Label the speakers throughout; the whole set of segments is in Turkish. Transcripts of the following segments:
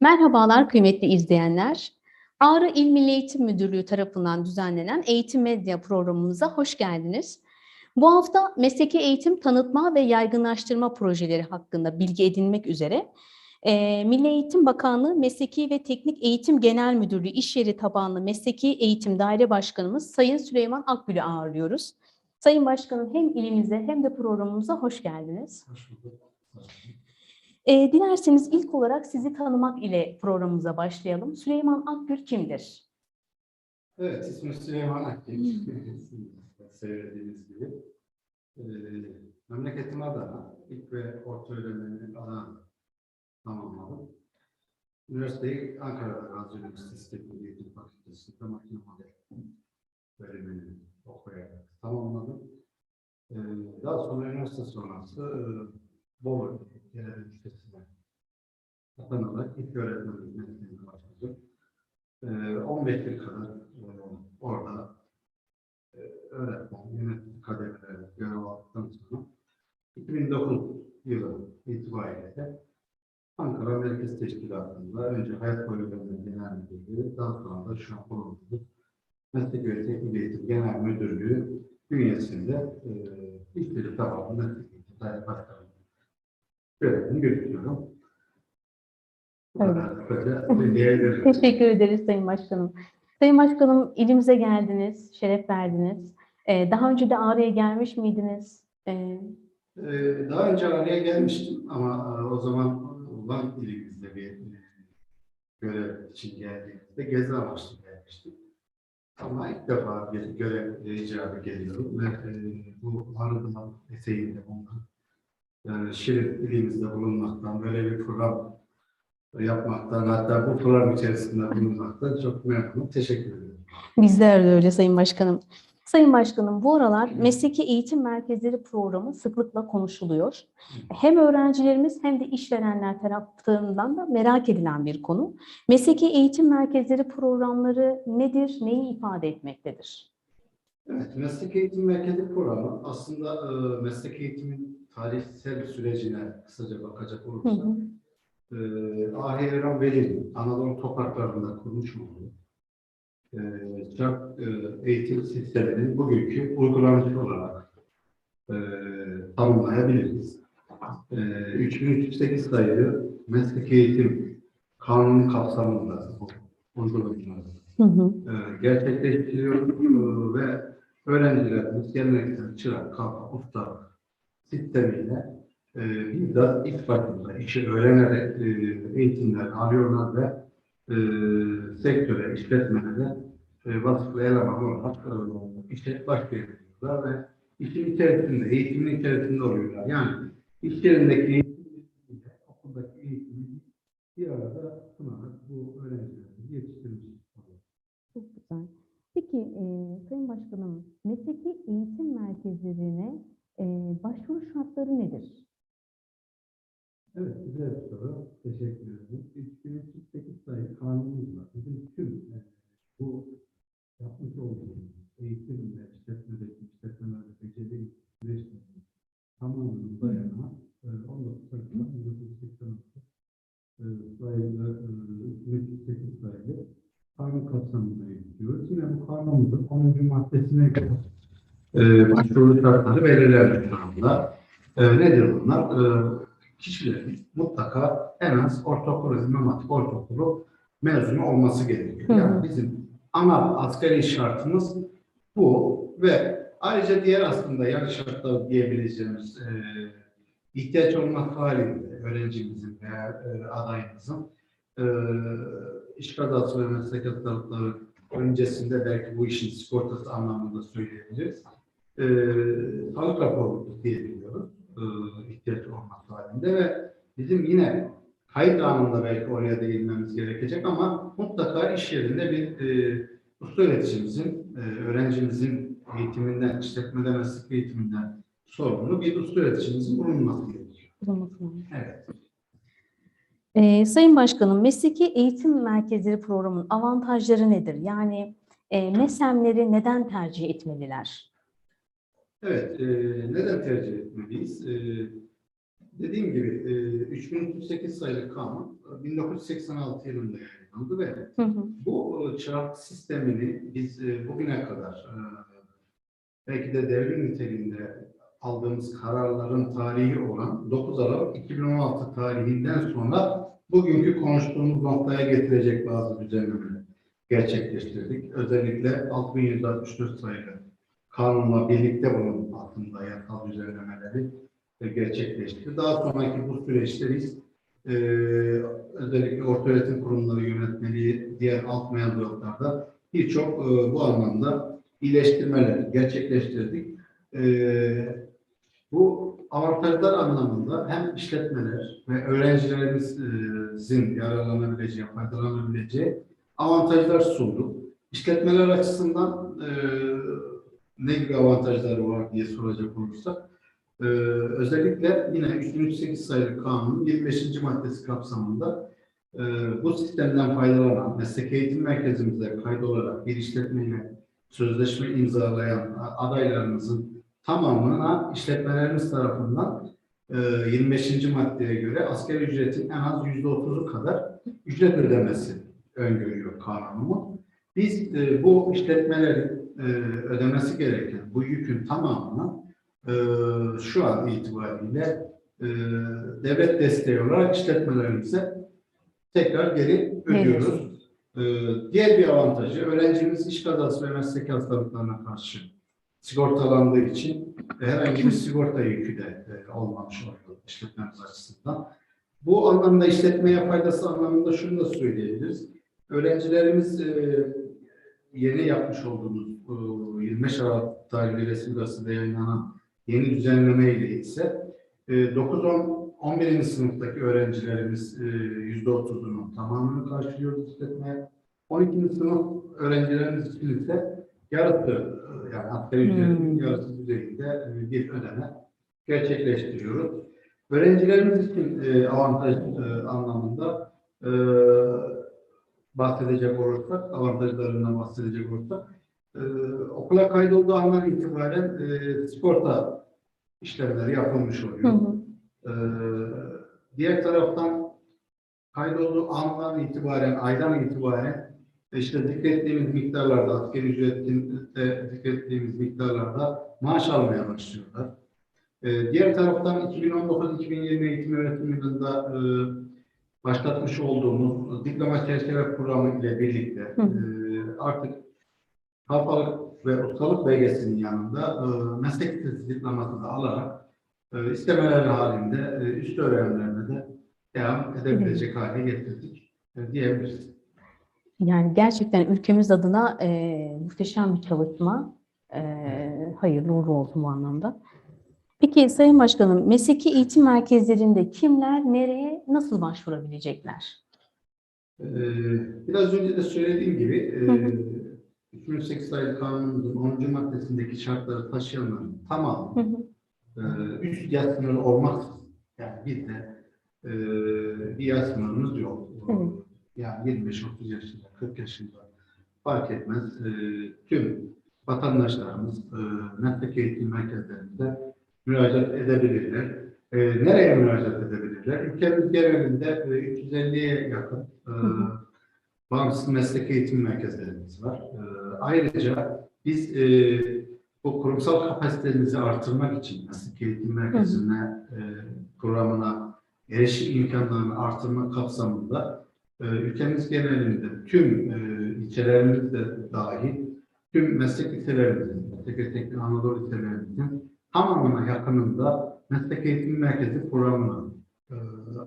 Speaker 1: Merhabalar kıymetli izleyenler. Ağrı İl Milli Eğitim Müdürlüğü tarafından düzenlenen Eğitim Medya programımıza hoş geldiniz. Bu hafta mesleki eğitim tanıtma ve yaygınlaştırma projeleri hakkında bilgi edinmek üzere eee, Milli Eğitim Bakanlığı Mesleki ve Teknik Eğitim Genel Müdürlüğü İş Yeri Tabanlı Mesleki Eğitim Daire Başkanımız Sayın Süleyman Akgül'ü ağırlıyoruz. Sayın Başkanım hem ilimize hem de programımıza hoş geldiniz.
Speaker 2: Hoş bulduk.
Speaker 1: E, dilerseniz ilk olarak sizi tanımak ile programımıza başlayalım. Süleyman Akgül kimdir?
Speaker 2: Evet, ismim Süleyman Akgül. Söylediğiniz gibi. Ee, memleketim Adana. İlk ve orta öğrenimini Adana'da tamamladım. Üniversiteyi Ankara'da Gazi Üniversitesi Teknik Eğitim Fakültesi'nde makine model bölümünü okuyarak tamamladım. Ee, daha sonra üniversite sonrası e, Bolu Genel Üniversitesi'ne atanarak ilk öğretmenlik mesleğine başladım. Ee, 15 yıl kadar e, orada e, öğretmen, yönetim kademelerinde görev aldıktan sonra 2009 yılı itibariyle de Ankara Merkez Teşkilatı'nda önce Hayat Öğrenimi Genel Müdürlüğü, daha sonra da bulunduğumuz Meslek ve Teknik Eğitim Genel Müdürlüğü bünyesinde e, işleri tabanlı meslek eğitim daire başkanlığı görevini yürütüyorum. Bu
Speaker 1: Evet.
Speaker 2: böyle.
Speaker 1: Teşekkür ederiz Sayın Başkanım. Sayın Başkanım ilimize geldiniz, şeref verdiniz. E, daha önce de Ağrı'ya gelmiş miydiniz? E,
Speaker 2: Ee, Daha önce araya gelmiştim ama e, o zaman Van ilimizde bir e, görev için geldiğimizde gezi amaçlı gelmiştim. Ama ilk defa bir görev icabı geliyorum ve e, bu Arı'da eseğinde bulunan yani Şirin ilimizde bulunmaktan, böyle bir program yapmaktan, hatta bu program içerisinde bulunmaktan çok memnunum. Teşekkür ederim.
Speaker 1: bizler de öyle Sayın Başkanım. Sayın Başkanım bu aralar mesleki eğitim merkezleri programı sıklıkla konuşuluyor. Hem öğrencilerimiz hem de işverenler tarafından da merak edilen bir konu. Mesleki eğitim merkezleri programları nedir, neyi ifade etmektedir?
Speaker 2: Evet, meslek eğitim merkezi programı aslında e, meslek eğitimin tarihsel sürecine kısaca bakacak olursak, e, Ahi Evren Veli'nin Anadolu topraklarında kurmuş olduğu e, çap e, eğitim sisteminin bugünkü uygulanıcı olarak e, tanımlayabiliriz. E, 3308 sayılı meslek eğitim kanunu kapsamında uygulanıyor
Speaker 1: Hı hı.
Speaker 2: e, gerçekleştiriyoruz e, ve öğrencilerimiz geleneksel çırak, kalfa, usta sistemiyle e, bizzat ilk başında işi öğrenerek e, eğitimler alıyorlar ve e, sektöre, işletmelere vasıflı eleman olarak işe başlayabiliyorlar ve işin içerisinde, eğitimin içerisinde oluyorlar. Yani iş yerindeki eğitimle okuldaki eğitimi bir arada sunarak bu öğrencilerimizi yetiştirmiş oluyor.
Speaker 1: Çok güzel. Peki e, Sayın Başkanım, mesleki eğitim merkezlerine e, başvuru şartları nedir?
Speaker 2: Evet, güzel bir soru. Teşekkür ederim. 3308 sayılı kanunumuz var. Bizim tüm e, bu yapmış olduğumuz eğitim ve işletmedeki işletmelerde beceri süreçlerinin tamamının dayanağı e, 19 Haziran 1986 e, sayılı e, 3308 sayılı kanun kapsamında yürütüyoruz. Yine bu kanunumuzun 10. maddesine göre e, başvuru şartları belirlenmiş durumda. E, nedir bunlar? E, kişilerin mutlaka en az ortaokul, Hatip Ortaokulu mezunu olması gerekiyor.
Speaker 1: Hı.
Speaker 2: Yani bizim ana asgari şartımız bu ve ayrıca diğer aslında yarı şartlar diyebileceğimiz e, ihtiyaç olmak halinde öğrencimizin veya e, adayımızın e, iş kazası ve meslek hastalıkları öncesinde belki bu işin sigortası anlamında söyleyebiliriz. E, sağlık raporu diyebiliyoruz e, ihtiyaç olmak halinde ve bizim yine kayıt anında belki oraya değinmemiz gerekecek ama mutlaka iş yerinde bir e, usta öğreticimizin, e, öğrencimizin eğitiminden, işletmede meslek eğitiminden sorumlu bir usta öğreticimizin bulunması gerekiyor. Evet.
Speaker 1: E, Sayın Başkanım, mesleki eğitim merkezleri programının avantajları nedir? Yani e, MESEM'leri neden tercih etmeliler?
Speaker 2: Evet, e, neden tercih etmeliyiz? E, Dediğim gibi e, 3308 sayılı kanun e, 1986 yılında yayınlandı ve
Speaker 1: Hı hı.
Speaker 2: bu e, çark sistemini biz e, bugüne kadar e, belki de devrim niteliğinde aldığımız kararların tarihi olan 9 Aralık 2016 tarihinden sonra bugünkü konuştuğumuz noktaya getirecek bazı düzenlemeler gerçekleştirdik. Özellikle 6164 sayılı kanunla birlikte bunun altında yasal düzenlemeleri e, gerçekleşti. Daha sonraki bu süreçte biz e, özellikle ortaöğretim kurumları yönetmeliği, diğer alt mevzuatlarda birçok e, bu anlamda iyileştirmeler gerçekleştirdik. E, bu avantajlar anlamında hem işletmeler ve öğrencilerimizin yararlanabileceği, faydalanabileceği avantajlar sunduk. İşletmeler açısından e, ne gibi avantajları var diye soracak olursak, ee, özellikle yine 308 sayılı kanunun 25. maddesi kapsamında e, bu sistemden faydalanan meslek eğitim merkezimize kaydolarak bir işletmeyle sözleşme imzalayan adaylarımızın tamamına işletmelerimiz tarafından e, 25. maddeye göre asgari ücretin en az %30'u kadar ücret ödemesi öngörüyor kanunumuz. Biz e, bu işletmelerin e, ödemesi gereken bu yükün tamamını e, şu an itibariyle e, devlet desteği olarak işletmelerimize tekrar geri ödüyoruz. E, diğer bir avantajı öğrencimiz iş kazası ve mesleki hastalıklarına karşı sigortalandığı için e, herhangi bir sigorta yükü de e, olmamış oluyor işletmemiz açısından. Bu anlamda işletmeye faydası anlamında şunu da söyleyebiliriz. Öğrencilerimiz e, yeni yapmış olduğumuz 25 Aralık tarihli resmi gazetede yayınlanan yeni düzenleme ile ise e, 9-10 11. sınıftaki öğrencilerimiz e, %30'unun tamamını karşılıyoruz işletmeye. 12. sınıf öğrencilerimiz için ise yarısı e, yani asgari ücretin
Speaker 1: Hmm.
Speaker 2: yarısı düzeyinde e, bir ödeme gerçekleştiriyoruz. Öğrencilerimiz için e, avantaj e, anlamında e, bahsedecek olursak, avantajlarından bahsedecek olursak, e, okula kaydolduğu andan itibaren e, sigorta işlemleri yapılmış
Speaker 1: Hı
Speaker 2: oluyor.
Speaker 1: hı.
Speaker 2: Ee, diğer taraftan kaydolduğu andan itibaren, aydan itibaren işte zikrettiğimiz miktarlarda, asgari ücretinde zikrettiğimiz miktarlarda maaş almaya başlıyorlar. Ee, diğer taraftan 2019-2020 eğitim öğretim yılında e, başlatmış olduğumuz diploma çerçeve programı ile birlikte
Speaker 1: Hı.
Speaker 2: e, artık hafalık ve ustalık belgesinin yanında e, meslek lisesi diploması da alarak e, istemeler halinde e, üst öğrenimlerine de devam edebilecek hale getirdik e, diyebiliriz.
Speaker 1: Yani gerçekten ülkemiz adına e, muhteşem bir çalışma. E, hayırlı uğurlu olsun bu anlamda. Peki Sayın Başkanım, mesleki eğitim merkezlerinde kimler, nereye, nasıl başvurabilecekler?
Speaker 2: E, biraz önce de söylediğim gibi e,
Speaker 1: hı.
Speaker 2: 2008 sayılı kanunumuzun 10. maddesindeki şartları taşıyanların tamamı
Speaker 1: Hı hı.
Speaker 2: e, üst yaş sınırı olmaz. Yani bir de e, bir yaş sınırımız yok.
Speaker 1: Evet.
Speaker 2: Yani 25-30 yaşında, 40 yaşında fark etmez. E, tüm vatandaşlarımız e, meslek eğitim merkezlerinde müracaat edebilirler. E, nereye müracaat edebilirler? Ülkemiz genelinde e, 350'ye yakın e,
Speaker 1: hı.
Speaker 2: Bağımsız meslek eğitim merkezlerimiz var. E, ayrıca biz e, bu kurumsal kapasitemizi artırmak için meslek eğitim merkezine e, programına erişim imkanlarını artırmak kapsamında e, ülkemiz genelinde tüm e, ilçelerimizde dahil tüm meslek liselerimizin, meslek teknik Anadolu liselerimizin tamamına yakınında meslek eğitim merkezi programını e,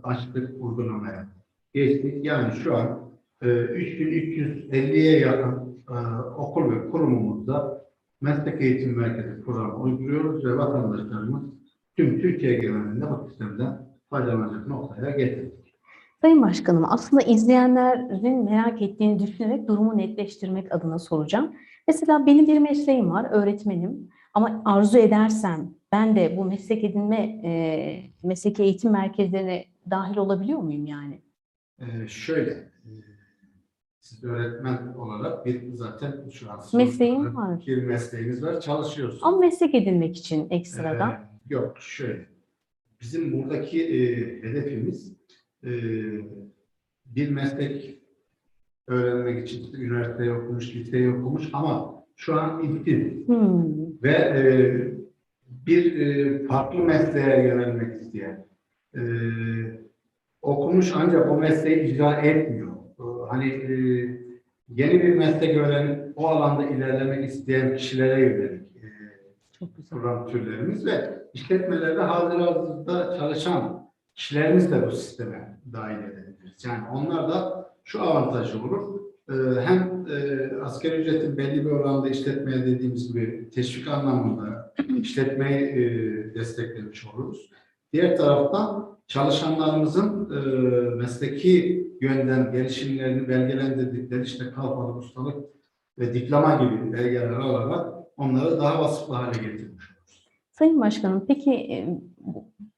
Speaker 2: açtık, uygulamaya geçtik. Yani şu an 3350'ye yakın e, okul ve kurumumuzda meslek eğitim merkezi programı uyguluyoruz ve vatandaşlarımız tüm Türkiye genelinde bu sistemden faydalanacak noktaya getirdik.
Speaker 1: Sayın Başkanım, aslında izleyenlerin merak ettiğini düşünerek durumu netleştirmek adına soracağım. Mesela benim bir mesleğim var, öğretmenim. Ama arzu edersem ben de bu meslek edinme, e, mesleki eğitim merkezlerine dahil olabiliyor muyum yani?
Speaker 2: Ee, şöyle, siz öğretmen olarak bir zaten şu an
Speaker 1: Mesleğim var.
Speaker 2: Bir mesleğiniz var, çalışıyorsunuz.
Speaker 1: Ama meslek edinmek için ekstradan.
Speaker 2: Ee, yok, şöyle. bizim buradaki e, hedefimiz e, bir meslek öğrenmek için işte üniversiteyi okumuş, liseyi okumuş ama şu an işsiz
Speaker 1: Hmm.
Speaker 2: ve e, bir e, farklı mesleğe yönelmek isteyen, e, okumuş ancak o mesleği icra etmiyor. E, hani e, yeni bir meslek öğrenip o alanda ilerlemek isteyen kişilere yönelik e,
Speaker 1: Çok güzel.
Speaker 2: program türlerimiz ve işletmelerde hazır hazırda çalışan kişilerimiz de bu sisteme dahil edebiliriz. Yani onlar da şu avantajı olur. Ee, Hem e, asgari ücretin belli bir oranda işletmeye dediğimiz gibi teşvik anlamında işletmeyi e, desteklemiş oluruz. Diğer taraftan çalışanlarımızın e, mesleki yönden gelişimlerini belgelendirdikleri işte kalfalık, ustalık ve diploma gibi belgeler alarak onları daha vasıflı hale getirmiş oluruz.
Speaker 1: Sayın Başkanım, peki e,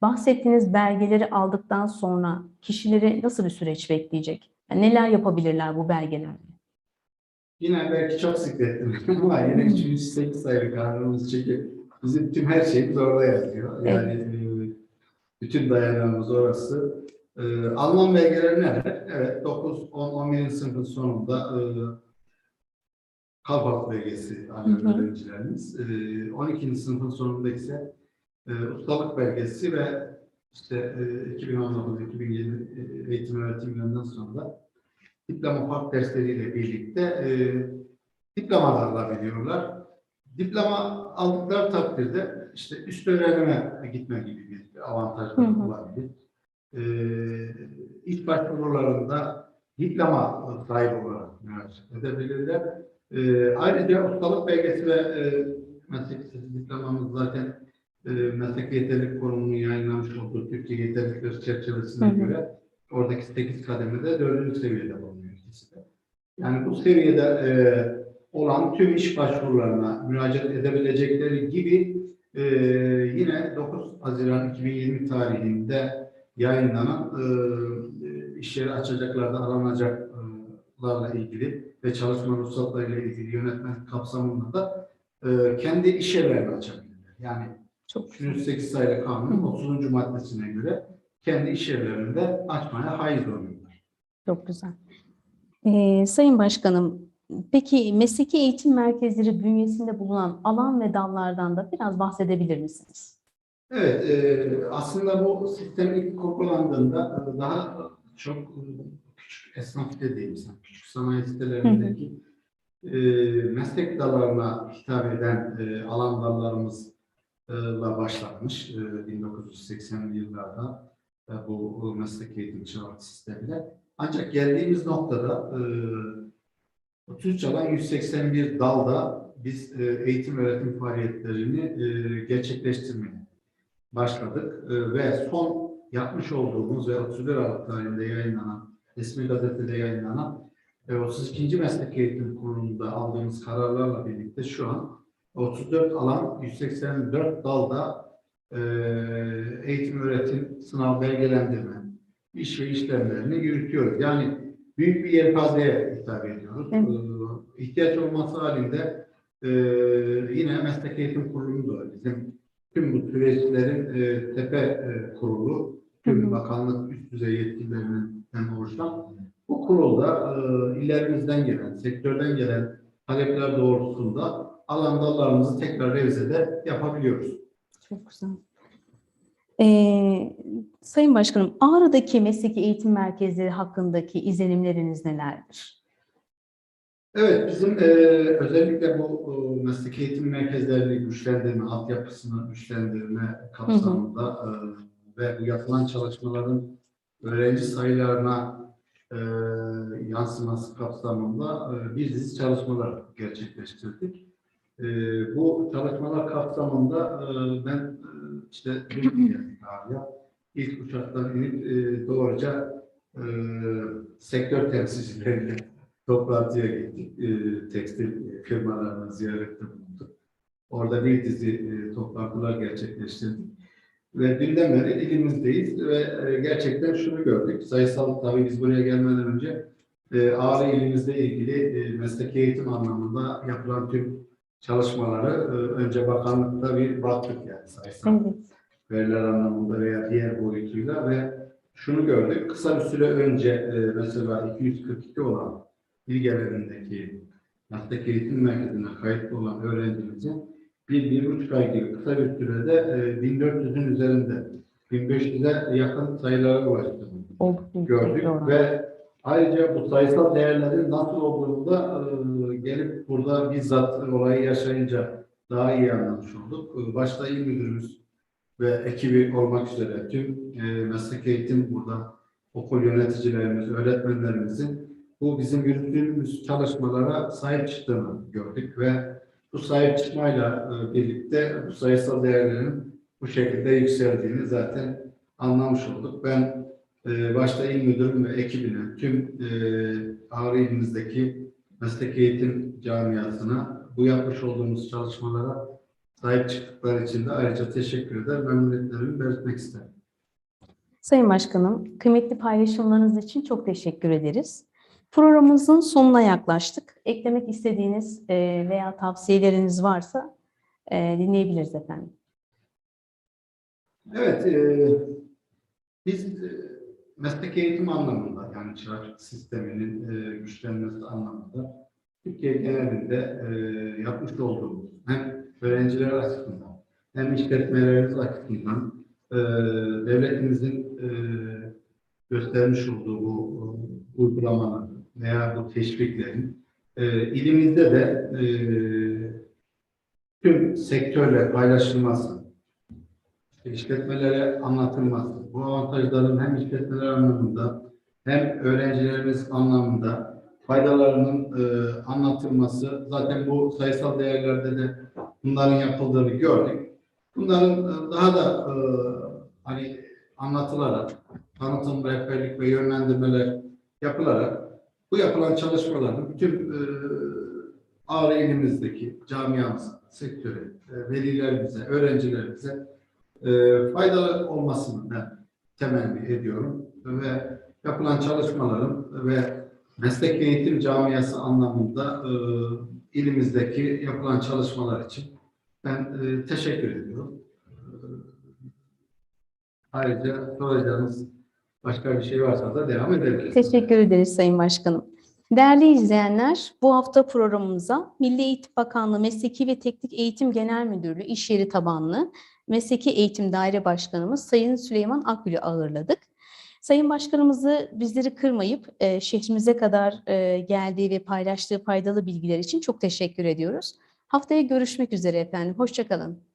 Speaker 1: bahsettiğiniz belgeleri aldıktan sonra kişileri nasıl bir süreç bekleyecek? Yani neler yapabilirler bu belgelerle?
Speaker 2: Yine belki çok sıklettim ama yine 308 sayılı kanunumuz çekip bizim tüm her şeyimiz orada yazıyor. Yani e, bütün dayanağımız orası. E, Alman belgeleri neler? Evet 9, 10, 11. sınıfın sonunda e, Kalpak belgesi öğrencilerimiz. E, 12. sınıfın sonunda ise e, ustalık belgesi ve işte e, 2019-2020 eğitim öğretim yılından sonra diploma fark dersleriyle birlikte e, diplomalar alabiliyorlar. Diploma aldıkları takdirde işte üst öğrenime gitme gibi bir
Speaker 1: hı.
Speaker 2: olabilir. E, ilk başvurularında diploma sahibi olarak müracaat edebilirler. E, ayrıca ustalık belgesi ve e, meslek diplomamız zaten e, meslek yeterlilik kurumunun yayınlamış olduğu Türkiye yeterlilikleri çerçevesine
Speaker 1: Hı hı.
Speaker 2: göre oradaki 8 kademede 4. seviyede bulunuyor ikisi de. Yani bu seviyede e, olan tüm iş başvurularına müracaat edebilecekleri gibi e, yine 9 Haziran 2020 tarihinde yayınlanan e, e, iş yeri açacaklarda aranacaklarla ilgili ve çalışma ruhsatlarıyla ilgili yönetmen kapsamında da e, kendi iş yerlerini açabilirler. Yani
Speaker 1: Çok güzel.
Speaker 2: 308 sayılı kanunun 30. maddesine göre kendi iş yerlerinde açmaya haiz oluyorlar.
Speaker 1: Çok güzel. Ee, Sayın Başkanım, peki mesleki eğitim merkezleri bünyesinde bulunan alan ve dallardan da biraz bahsedebilir misiniz?
Speaker 2: Evet, e, aslında bu sistem ilk kurgulandığında e, daha çok e, küçük esnaf dediğimiz, küçük sanayi sitelerindeki e, meslek dallarına hitap eden e, alan dallarımızla başlanmış e, 1980'li yıllarda e, bu, meslek eğitim çağrı sistemiyle. Ancak geldiğimiz noktada e, 33 alan 181 dalda biz e, eğitim öğretim faaliyetlerini e, gerçekleştirmeye başladık E, ve son yapmış olduğumuz ve 31 Aralık tarihinde yayınlanan, resmi gazetede yayınlanan ve 32. Meslek Eğitim Kurulu'nda aldığımız kararlarla birlikte şu an 34 alan, 184 dalda eğitim öğretim, sınav belgelendirme, iş ve işlemlerini yürütüyoruz. Yani büyük bir yelpazeye hitap ediyoruz.
Speaker 1: Evet.
Speaker 2: E, ihtiyaç olması halinde e, yine Meslek Eğitim Kurulu da bizim tüm bu süreçlerin e, tepe e, kurulu,
Speaker 1: Hı hı.
Speaker 2: tüm bakanlık üst düzey yetkililerinden oluşan bu kurulda e, ilerimizden gelen, sektörden gelen talepler doğrultusunda alan dallarımızı tekrar revizede yapabiliyoruz.
Speaker 1: Çok güzel. Ee, Sayın Başkanım, Ağrı'daki mesleki eğitim merkezleri hakkındaki izlenimleriniz nelerdir?
Speaker 2: Evet, bizim e, özellikle bu e, meslek eğitim merkezlerini güçlendirme, altyapısını güçlendirme kapsamında e, ve bu yapılan çalışmaların öğrenci sayılarına e, yansıması kapsamında e, bir dizi çalışmalar gerçekleştirdik. E, bu çalışmalar kapsamında e, ben işte dün Ağrı'ya. İlk uçaktan inip e, doğruca e, sektör temsilcileriyle toplantıya gittik. E, tekstil firmalarına ziyarette bulunduk. Orada bir dizi e, toplantılar gerçekleştirdik. Ve dünden beri ilimizdeyiz ve e, gerçekten şunu gördük. Sayısal tabii biz buraya gelmeden önce e, Ağrı ilimizle ilgili e, mesleki eğitim anlamında yapılan tüm çalışmaları e, önce bakanlıkta bir baktık yani sayısal
Speaker 1: Evet.
Speaker 2: veriler anlamında veya diğer boyutuyla ve şunu gördük. Kısa bir süre önce e, mesela 242 olan İlgelerindeki meslek eğitim merkezine kayıtlı olan öğrencimizin bir, bir buçuk ay gibi kısa bir sürede e, 1400'ün üzerinde 1500'e yakın sayılara ulaştığını gördük ve ayrıca bu sayısal değerlerin nasıl olduğunu e, gelip burada bizzat olayı yaşayınca daha iyi anlamış olduk. E, Başta il müdürümüz ve ekibi olmak üzere tüm e, meslek eğitim burada okul yöneticilerimiz, öğretmenlerimizin bu bizim yürüttüğümüz çalışmalara sahip çıktığını gördük ve bu sahip çıkmayla e, birlikte bu sayısal değerlerin bu şekilde yükseldiğini zaten anlamış olduk. Ben e, başta il müdürüm ve ekibine, tüm e, Ağrı ilimizdeki meslek eğitim camiasına bu yapmış olduğumuz çalışmalara sahip çıktıkları için de ayrıca teşekkür eder, memnuniyetlerimi belirtmek isterim.
Speaker 1: Sayın Başkanım, kıymetli paylaşımlarınız için çok teşekkür ederiz. Programımızın sonuna yaklaştık. Eklemek istediğiniz e, veya tavsiyeleriniz varsa e, dinleyebiliriz efendim.
Speaker 2: Evet, e, biz e, meslek eğitim anlamında yani çırak sisteminin e, güçlenmesi anlamında Türkiye genelinde e, yapmış olduğumuz hem öğrenciler açısından hem işletmelerimiz açısından e, devletimizin e, göstermiş olduğu bu e, uygulamaların veya bu teşviklerin e, ilimizde de e, tüm sektörle paylaşılması, işletmelere anlatılması, bu avantajların hem işletmeler anlamında hem öğrencilerimiz anlamında faydalarının e, anlatılması, zaten bu sayısal değerlerde de bunların yapıldığını gördük. Bunların e, daha da e, hani anlatılarak, tanıtım, rehberlik ve yönlendirmeler yapılarak bu yapılan çalışmaların bütün e, Ağrı ilimizdeki camiamıza, sektöre, e, velilerimize, öğrencilerimize faydalı olmasını temenni ediyorum ve yapılan çalışmaların ve meslek eğitim camiası anlamında e, ilimizdeki yapılan çalışmalar için ben e, teşekkür ediyorum. E, ayrıca soracağınız başka bir şey varsa da devam edebiliriz.
Speaker 1: Teşekkür ederiz Sayın Başkanım. Değerli izleyenler, bu hafta programımıza Milli Eğitim Bakanlığı Mesleki ve Teknik Eğitim Genel Müdürlüğü İş Yeri Tabanlı Mesleki Eğitim Daire Başkanımız Sayın Süleyman Akgül'ü ağırladık. Sayın Başkanımızı bizleri kırmayıp e, şehrimize kadar e, geldiği ve paylaştığı faydalı bilgiler için çok teşekkür ediyoruz. Haftaya görüşmek üzere efendim. Hoşçakalın.